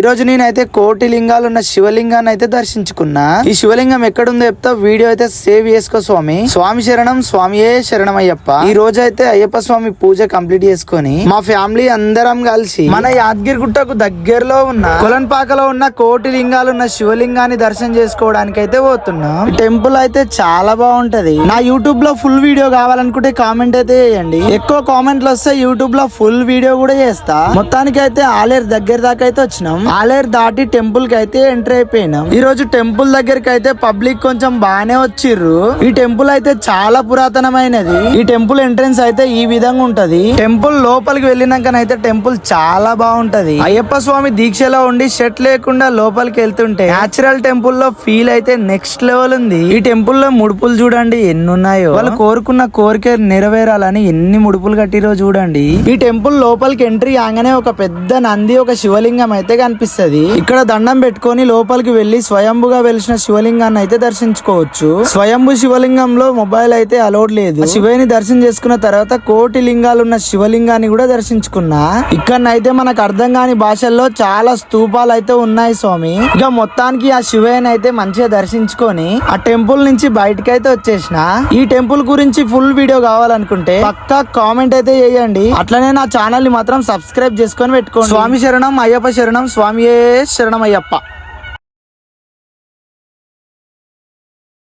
ఈ రోజు నేనైతే కోటి లింగాలు ఉన్న శివలింగాన్ని అయితే దర్శించుకున్నా. ఈ శివలింగం ఎక్కడుందో చెప్తా వీడియో అయితే సేవ్ చేసుకో స్వామి. స్వామి శరణం స్వామియే శరణం అయ్యప్ప ఈ రోజు అయితే అయ్యప్ప స్వామి పూజ కంప్లీట్ చేసుకొని మా ఫ్యామిలీ అందరం కలిసి మన యాదగిరి గుట్టకు దగ్గరలో ఉన్న కొలన్పాకలో ఉన్న కోటి లింగాలు ఉన్న శివలింగాన్ని దర్శనం చేసుకోవడానికి అయితే పోతున్నాం టెంపుల్ అయితే చాలా బాగుంటది. నా యూట్యూబ్లో ఫుల్ వీడియో కావాలనుకుంటే కామెంట్ అయితే చేయండి. ఎక్కువ కామెంట్లు వస్తే యూట్యూబ్లో ఫుల్ వీడియో కూడా చేస్తా. మొత్తానికి అయితే ఆలేరు దగ్గర దాకా అయితే వచ్చినాం. ఆలేరు దాటి టెంపుల్కి అయితే ఎంటర్ అయిపోయినాం. ఈ రోజు టెంపుల్ దగ్గరికి అయితే పబ్లిక్ కొంచెం బాగానే వచ్చిర్రు. ఈ టెంపుల్ అయితే చాలా పురాతనమైనది. ఈ టెంపుల్ ఎంట్రన్స్ అయితే ఈ విధంగా ఉంటది. టెంపుల్ లోపలికి వెళ్ళినాకనైతే టెంపుల్ చాలా బాగుంటది. అయ్యప్ప స్వామి దీక్షలో ఉండి షర్ట్ లేకుండా లోపలికి వెళ్తుంటే న్యాచురల్ టెంపుల్లో ఫీల్ అయితే నెక్స్ట్ లెవెల్ ఉంది. ఈ టెంపుల్లో ముడుపులు చూడండి ఎన్ని ఉన్నాయో వాళ్ళు కోరుకున్న కోరిక నెరవేరాలని ఎన్ని ముడుపులు కట్టిరో చూడండి. ఈ టెంపుల్ లోపలికి ఎంట్రీ కాగానే ఒక పెద్ద నంది ఒక శివలింగం అయితే అనిపిస్తుంది. ఇక్కడ దండం పెట్టుకొని లోపలికి వెళ్ళి స్వయంభుగా వెలిసిన శివలింగాన్ని అయితే దర్శించుకోవచ్చు. స్వయంభు శివలింగంలో మొబైల్ అయితే అలౌడ్ లేదు. శివని దర్శనం చేసుకున్న తర్వాత కోటి లింగాలు ఉన్న శివలింగాన్ని కూడా దర్శించుకున్నా. ఇక్కడనైతే మనకు అర్థం కాని భాషల్లో చాలా స్తూపాలు అయితే ఉన్నాయి స్వామి. ఇక మొత్తానికి ఆ శివయ్యని అయితే మంచిగా దర్శించుకొని ఆ టెంపుల్ నుంచి బయటకి అయితే వచ్చేసిన. ఈ టెంపుల్ గురించి ఫుల్ వీడియో కావాలనుకుంటే పక్కా కామెంట్ అయితే చేయండి. అట్లనే నా ఛానల్ని మాత్రం సబ్స్క్రైబ్ చేసుకొని పెట్టుకోండి. స్వామి శరణం అయ్యప్ప శరణం స్వామియే శరణమయ్యప్ప.